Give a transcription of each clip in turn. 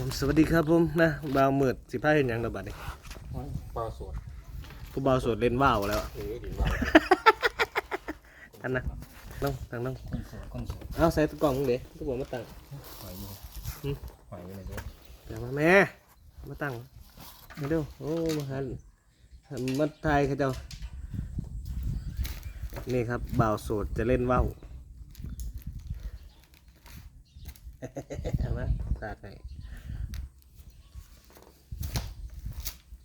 ผมสวัสดีครับผมนะบ่าวมืดสิพาเห็นหยังระบาดนี่ปลาสดผู้บ่าวโสดเล่นว่าวแล้วเออดีว่าอันนะน้องทางน้องคนสดคนสดเอาใส่ตะกล่องเด้ทุกคนมาตั้งหอยอยู่อืมหอยอยู่ไหนเด้อเดี๋ยวมาแม่มาตั้งมาเร็วโอ้มาหันมาทายเขาเจ้านี่ครับบ่าวโสดจะเล่นว่าวเอามาตากให้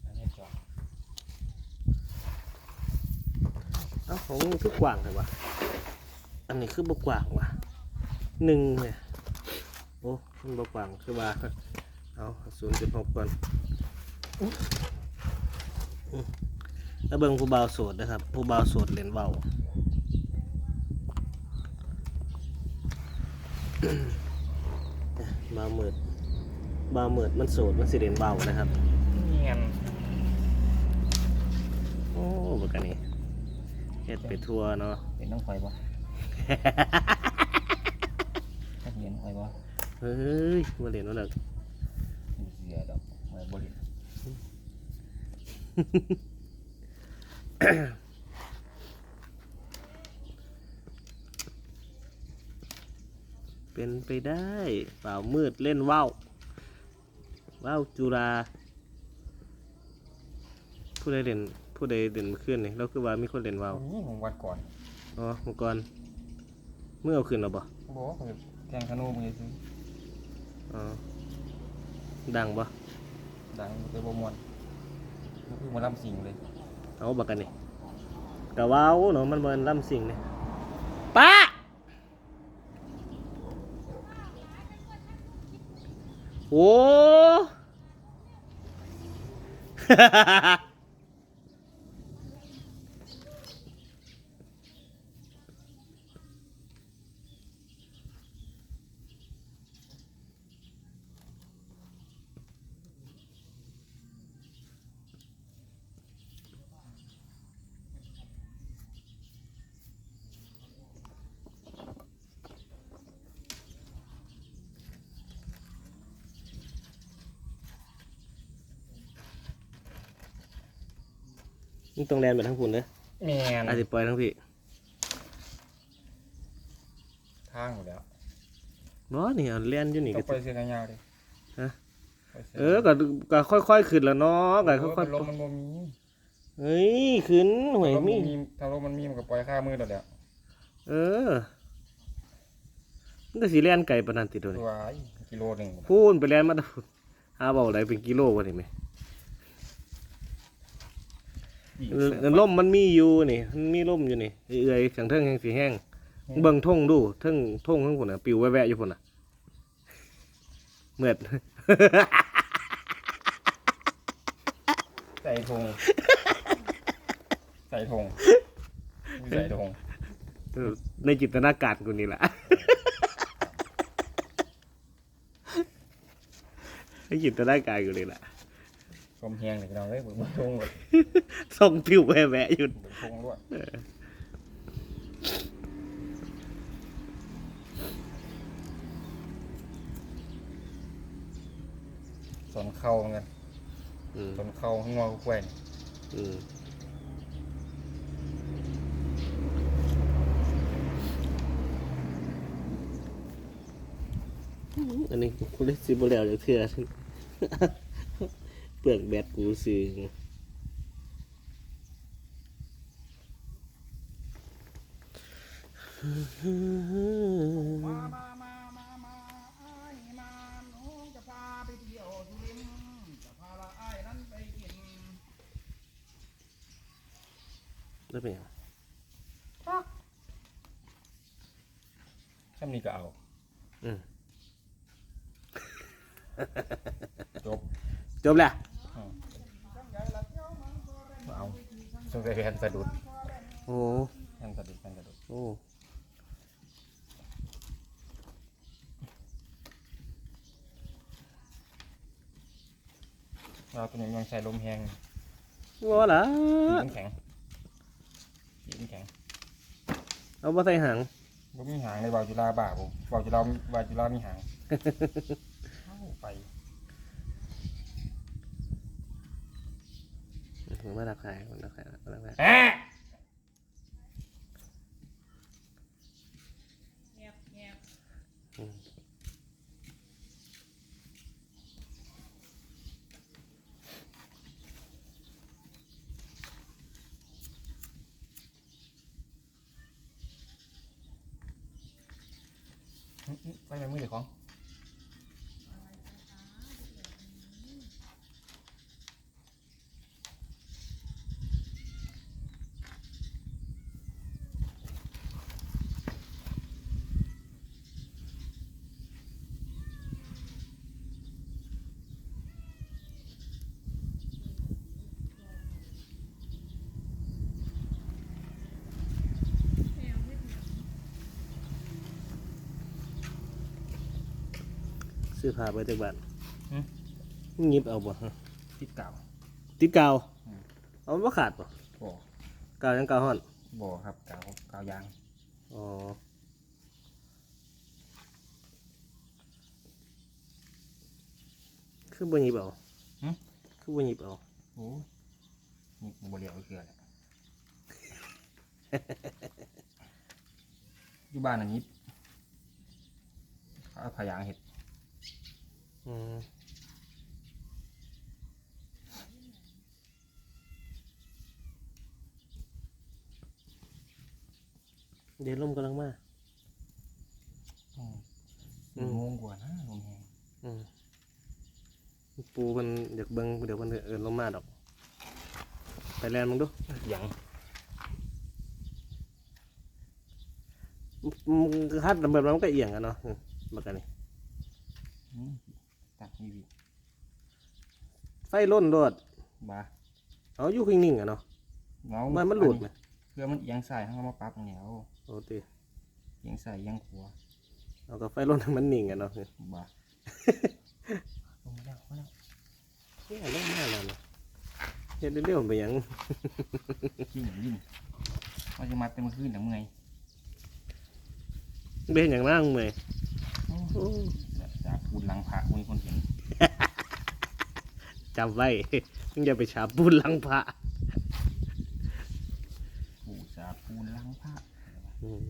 อันนี้จอด เอ้าของมึงคือกว้างเลยวะอันนี้คือบกว้างวะหนึ่งเนี่ยโอ้มันบกว้างคือว่าเอาศูนย์จุดหกก่อนอื้ออื้อแล้วเบิ่งผู้บ่าวโสดนะครับ ผู้บ่าวโสดเล่นเบาบ่าวมืดบ่าวมืดมันโสดมันสิเล่นเบานะครับเงียนโอ้บักอันนี้ เฮ็ดไปทั่วเนาะเป็นน้องหอยบ่ถ้าเห็นหอยบ่เฮ้ยมาเล่นมาเลิกมีเสือดอกหอยบริเป็นไปได้เปล่ามืดเล่นว่าวว่าวจุฬาผู้ใดเด่น ผู้ใดเด่นเมื่อคืนนี่เราคือว่ามีคนเล่นว่าวนี่ผมวัดก่อนอ๋อเมื่อก่อนเมื่อเอาคืนเราบ่บอกว่าผมแทงธนูมือซื้ออ๋อดังบ่ดังไปบ่มวนมันคือหมาลำสิงเลยเอาบักกันนี่กะว้าวเนาะมันบ่ล่ำสิ่งนี่ป้าโอ้ นี่ต้องแลนไปทั้งฝุ่นเด้อแมนอาจจะปล่อยทั้งพี่ทางหมดแล้วบ่นี่เอาแลนอยู่นี่ต้ก็ องไปเสื้อกันยาวดิฮะ ไปสื้เออก็ก็ค่อยๆขึ้นแล้วเนาะก็เออค่อยลมมันบ่มีๆเฮ้ยขึ้นหวยถ้าลมมี มันมีถ้าลมมันมีมันก็ปล่อยข้ามือแล้วแหละเออ มันก็สิแล่นไก่ปานนั้นติโดนี่ตัวไอ้กิโลหนึ่งพูนไปแล่นมาแต่พูนหาเบาได้เป็นกิโลวะนี่แม่ ล่มมันมีอยู่นี่ มันมีล่มอยู่นี่เอื่อยๆข้างเทิงแห่งสีแห้ง เบิ่งท่งดูเทิงท่งข้างพุ่นน่ะปิวแวะๆอยู่พุ่นน่ะเมือดใส่ธงใส่ธงมีใส่ธงในจินตนาการกูนี่แหละในจินตนาการกูนี่แหละก ลมเฮียงเลยพี่น้องเอ้ยเบิ่งธงหมดส่งผิวแวะๆอยู่ เบิ่งธงด้วยสวนเข้าเหมือนกันอืมสวนเข้าข้างนอกกล้วยนี่อืมอันนี้กูเล่นซิบแล้วเดี๋ยวเถื่อ เปลือกแบตกูซื้อมามามามามาอ้ายมาหนูจะพาไปเที่ยวสุรินทร์จะพาละอ้ายนั้นไปกินแล้วเป็นยังถ้ามีก็เอา อืม จบ จบแล้ว เอา สงสัยแผ่นสะดุดโอ้แผ่นสะดุดแผ่นสะดุดโอ้เราตัวนี้ยังใช้ลมแห้งว่าล่ะปีนแข็งปีนแข็ง เอามาใส่หางบ่มีหางในวาวจุฬาบ่าผมวาวจุฬาวาวจุฬามีหาง เอาไป มาทักทายมาทักทายมาทักทายแอะเงียบเงียบไปไปมือเดี๋ยวของ ซื้อผ้าไปจากบ้านหยิบเอาบ่ฮะติดเก่า ติดกาวอืม เอามันบ่ขาดบ่บ่กาวยังกาวฮ้อนบ่ครับเก่าเก่ายางอ๋อคือบ่หยิบเอาคือบ่หยิบเอาโอ้นี่กูบ่เหลียวไอ้เกลือแหละอยู่บ้านอันนี้เขาเอาพายางเห็ด อืมเดี๋ยวลมกำลังมา อืมอืมงงกว่านะลมแหงอืมปูมันอยากเบิ่งเดี๋ยวมันเอินลงมาดอก ไปแลนมึงดูหยังมึงฮัดระเบิดมันก็เอียงอะเนาะอืมบักกันนี่อืม ตัดนี่วิไฟล้นโดดบ้าเอาอยู่นิ่งๆอะเนาะเมามันมันหลุดไหมเพื่อมันเอียงใส่ให้เขามาปรั๊บอย่างเดียวโอ้ตีเอียงใส่เอียงขวาเอาก็ไฟล้นให้มันนิ่งอะเนาะบ้าลงมาแล้วมาแล้วเนี่ยลงมาแล้วเนาะเฮ็ดเร็วๆไปหยังยิ่งยิ่งว่าจะมาเต็มคืนแต่เมื่อยเบ็นอย่างนั่งเมื่อยโอ้ โอ้จากปูนหลังพระมีคนเห็นจำไว้มึงอย่าไปฉาบปูนหลังพระปูจาปูนหลังพระอืม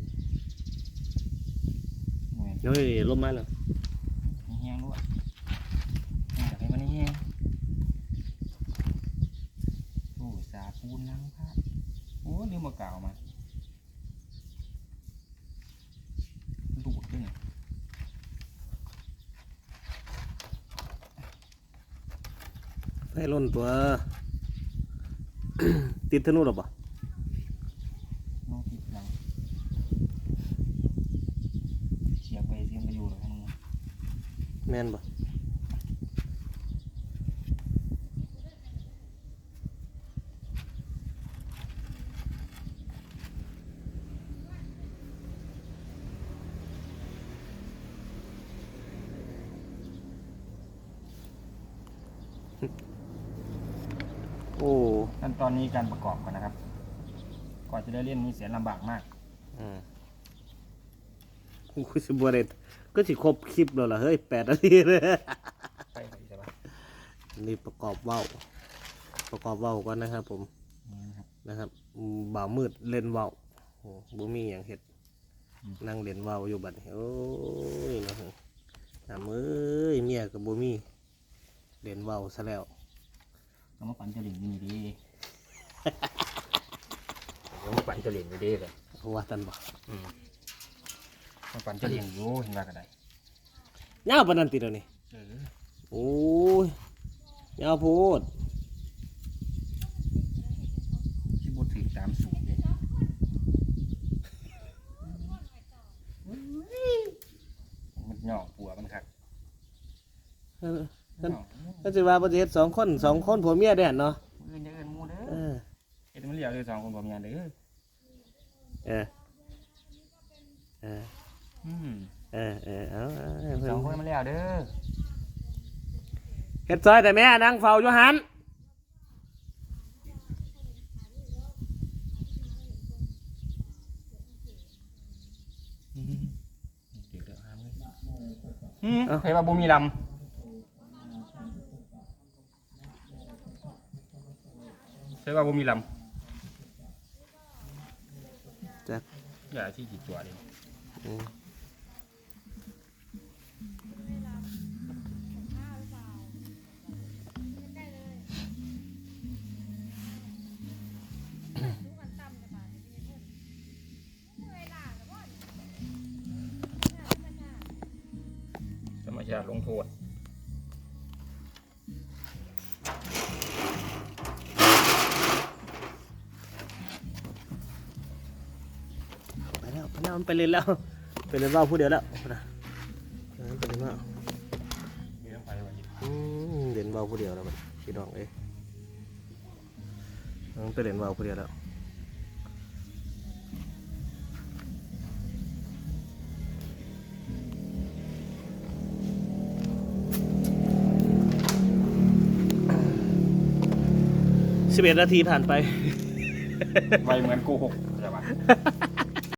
เมื่อยเฮ้ยลมมาแล้วแห้งด้วยอยากให้มันแห้งปูจาปูนหลังพระโอ้ลืมมากล่าวมาดูดด้วยเนี่ย ไฟล้นตัว ติดธนูหรอปะน้องติดหลังเสียบไปเสียบไปอยู่หรอกทั้งนั้นแม่นปะ อ้ขั้นตอนนี้การประกอบก่อนนะครับ ก่อนจะได้เล่นนี่เสียลำบากมาก อืมคุยสิบวเรตก็สิครบคลิปแล้วล่ะเฮ้ยแปดนาทีเลย ไปไปใช่ปะนี่ประกอบเว้าวประกอบเว้าวก่อนนะครับผมนี่นะครับ นะครับอืมบ่าวมืดเล่นเว้าวโอ้บ่มีอย่างเห็ดอืม นั่งเล่นเว้าวอยู่บัดนี้โอ้ยนะฮะน้ำเอ้ยเมียกับบ่มีเล่นเว้าวซะแล้ว เอามาปั่นจะเหลี่ยมนี่ดีเอามาปั่นจะเหลี่ยมนี่ดีเลยว่าตันบ่อืมมาปั่นจะเหลี่ยมอยู่เห็นว่ากันได้ยาวปานนั้นติเดี๋ยวนี้เออโอ้ยยาวโพดที่บดถือตามสูตรเลยมันหย่อปัวมันคักเออหย่อก็ สิว่าบ่สิเฮ็ดสองคนสองคนผัวเมียได้หั่นเนาะเอินจะเอินหมูเด้เอออเอ็ดมันเหลียวเลยสองคนผมยานเด้อเออเอออืมเออเออเอาเอาเอาสองคนมันเหลียวเด้อเฮ็ดซอยแต่แม่นั่งเฝ้าอยู่หันเดี๋ยวเดี๋ยวหามืออืมใครว่าบ่มีลำ ใช่ว่าผมมีลจักำอย่าที่จิตตัวเลยอืมธรรมชาติลงโทษ ไปแล้วมันไปเล่นแล้ว ไปเล่นว่าวผู้เดียวแล้วนะเออไปเล่นว่าวมีน้ำไฟไว้อีกอืมเล่นว่าวผู้เดียวแล้วมันพี่น้องเอ้ยเออไปเล่นว่าวผู้เดียวแล้วสิบเอ็ดนาทีผ่านไป ไวเหมือนโกหกใช่ปะ